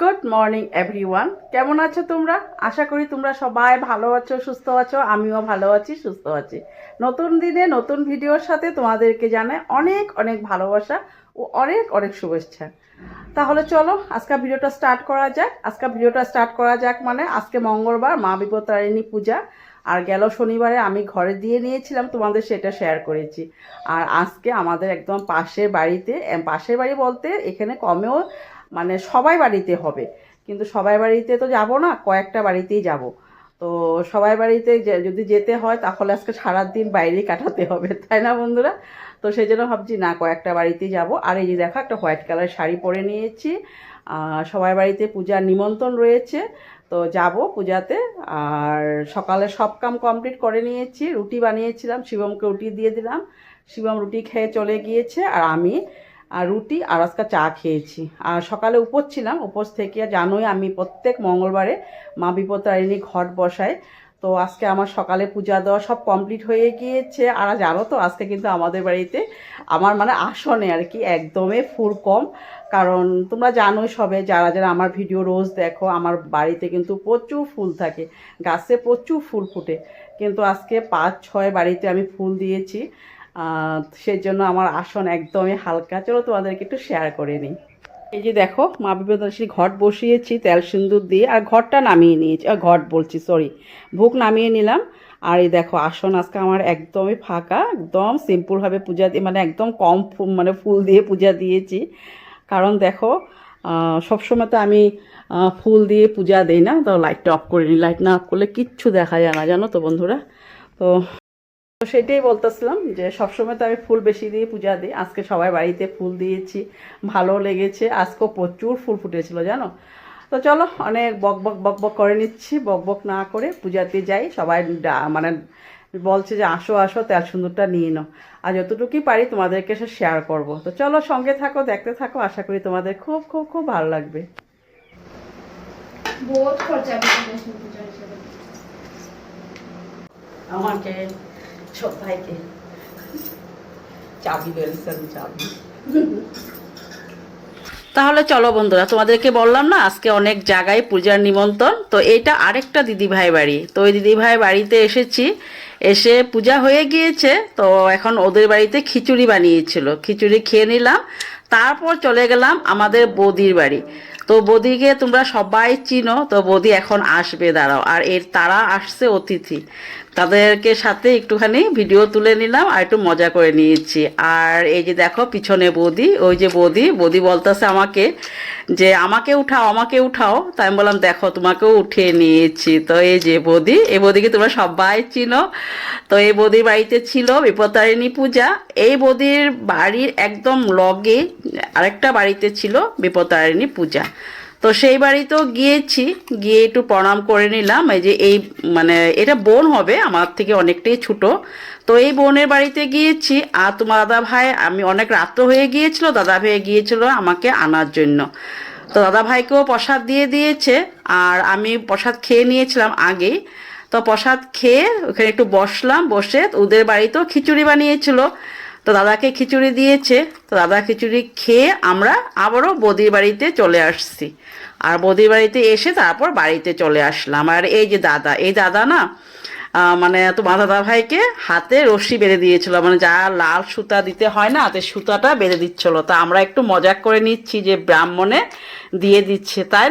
Good morning everyone কেমন আছো তোমরা? আশা করি তোমরা সবাই ভালো আছো, সুস্থ আছো। আমিও ভালো আছি, সুস্থ আছি। নতুন দিনে, নতুন ভিডিওর সাথে তোমাদেরকে জানাই অনেক অনেক ভালোবাসা ও অনেক অনেক শুভেচ্ছা। তাহলে চলো, আজকে ভিডিওটা স্টার্ট করা যাক। আজকে ভিডিওটা স্টার্ট করা যাক মানে আজকে মঙ্গলবার, মা বিপত্তারিণী পূজা। আর গেল শনিবারে আমি ঘরে দিয়ে নিয়েছিলাম, তোমাদের সেটা শেয়ার করেছি। আর আজকে আমাদের একদম পাশের বাড়িতে পাশের বাড়ি বলতে এখানে কমেও মানে সবাই বাড়িতে হবে। কিন্তু সবাই বাড়িতে তো যাব না, কয়েকটা বাড়িতেই যাব। তো সবাই বাড়িতে যদি যেতে হয় তাহলে আজকে সারাদিন বাইরেই কাটাতে হবে, তাই না বন্ধুরা? তো সেই জন্য ভাবছি না, কয়েকটা বাড়িতেই যাব। আর এই যে দেখো একটা হোয়াইট কালার শাড়ি পরে নিয়েছি। সবাই বাড়িতে পূজার নিমন্ত্রণ রয়েছে, তো যাব পূজাতে। আর সকালে সব কাম কমপ্লিট করে নিয়েছি, রুটি বানিয়েছিলাম, শিবমকে রুটি দিয়ে দিলাম। শিবম রুটি খেয়ে চলে গিয়েছে, আর আমি আর রুটি আর আজকে চা খেয়েছি। আর সকালে উপোস ছিলাম, উপোস থেকে জানোই আমি প্রত্যেক মঙ্গলবারে মা বিপত্তারিণী ঘট বসাই। তো আজকে আমার সকালে পূজা দেওয়া সব কমপ্লিট হয়ে গিয়েছে। আর জানো তো, আজকে কিন্তু আমাদের বাড়িতে আমার মানে আসনে আর কি একদমই ফুল কম। কারণ তোমরা জানোই সবে, যারা যারা আমার ভিডিও রোজ দেখো, আমার বাড়িতে কিন্তু প্রচুর ফুল থাকে। গাছে প্রচুর ফুল ফুটে। কিন্তু আজকে পাঁচ ছয় বাড়িতে আমি ফুল দিয়েছি। সেই জন্য আমার আসন একদমই হালকা। চলো তোমাদেরকে একটু শেয়ার করে নিই। এই যে দেখো, মা বিপদাসী ঘট বসিয়েছি তেল সিন্দুর দিয়ে, আর ঘরটা নামিয়ে নিয়েছি ঘট বলছি সরি ভোগ নামিয়ে নিলাম, আর এই দেখো, আসন আজকে আমার একদমই ফাঁকা, একদম সিম্পলভাবে পূজা দিয়ে মানে একদম কম মানে ফুল দিয়ে পূজা দিয়েছি। কারণ দেখো সবসময় তো আমি ফুল দিয়ে পূজা দিই না, তো লাইটটা অফ করে নিই। লাইট না অফ করলে কিচ্ছু দেখা যায় না, জানো তো বন্ধুরা? তো তো সেটাই বলতেছিলাম যে সবসময় তো আমি ফুল বেশি দিয়ে পূজা দিই। আজকে সবাই বাড়িতে ফুল দিয়েছি ভালো লেগেছে। আজকেও প্রচুর ফুল ফুটেছিল জানো? তো চলো অনেক বক বক বক বক করে নিচ্ছি বক বক না করে পূজাতে যাই। সবাই ডা- মানে বলছে যে আসো আসো তেল সুন্দরটা নিয়ে নাও। আর যতটুকুই পারি তোমাদেরকে সে শেয়ার করব। তো চলো সঙ্গে থাকো দেখতে থাকো। আশা করি তোমাদের খুব খুব খুব ভালো লাগবে। বহুত খরচা বেশি পূজা হিসেবে। আমাকে চাবি চাবি। তাহলে চলো বন্ধুরা, তোমাদেরকে বললাম না, আজকে অনেক জায়গায় পূজার নিমন্ত্রণ। তো এইটা আরেকটা দিদিভাই বাড়ি। তো ওই দিদিভাই বাড়িতে এসেছি, এসে পূজা হয়ে গিয়েছে, তো এখন ওদের বাড়িতে খিচুড়ি বানিয়েছিল। খিচুড়ি খেয়ে নিলাম, তারপর চলে গেলাম আমাদের বৌদির বাড়ি। তো বৌদিকে তোমরা সবাই চিনো, তো বৌদি এখন আসবে, দাঁড়াও। আর এর, তারা আসছে অতিথি। তাদেরকে সাথে একটুখানি ভিডিও তুলে নিলাম আর একটু মজা করে নিয়েছি। আর এই যে দেখো পিছনে বৌদি, ওই যে বৌদি বৌদি বলতেছে আমাকে যে, আমাকে উঠাও আমাকে উঠাও। তাই আমি বললাম, দেখো, তোমাকেও উঠিয়ে নিয়েছি। তো এই যে বৌদি, এই বৌদিকে তোমরা সবাই চিনো। তো এই বৌদির বাড়িতে ছিল বিপত্তারিণী পূজা। এই বৌদির বাড়ির একদম লগে আরেকটা বাড়িতে ছিল বিপত্তারিণী পূজা। তো সেই বাড়িতেও গিয়েছি, গিয়ে একটু প্রণাম করে নিলাম। এই যে এই মানে এটা বোন হবে, আমার থেকে অনেকটাই ছোট। তো এই বোনের বাড়িতে গিয়েছি। আর তোমার দাদা ভাই, আমি অনেক রাত হয়ে গিয়েছিল, দাদা ভাই গিয়েছিল আমাকে আনার জন্য। তো দাদা ভাইকেও প্রসাদ দিয়ে দিয়েছে, আর আমি প্রসাদ খেয়ে নিয়েছিলাম আগেই। তো প্রসাদ খেয়ে ওখানে একটু বসলাম, বসে ওদের বাড়িতেও খিচুড়ি বানিয়েছিল। তো দাদাকে খিচুড়ি দিয়েছে, তো দাদা খিচুড়ি খেয়ে আমরা আবারও বদির বাড়িতে চলে আসছি। আর বদির বাড়িতে এসে তারপর বাড়িতে চলে আসলাম। আর এই যে দাদা, এই দাদা না মানে তোমার দাদা ভাইকে হাতে রশি বেঁধে দিয়েছিল। মানে যা লাল সুতা দিতে হয় না, হাতে সুতাটা বেঁধে দিচ্ছিল। তা আমরা একটু মজা করে নিচ্ছি যে ব্রাহ্মণে দিয়ে দিচ্ছে। তাই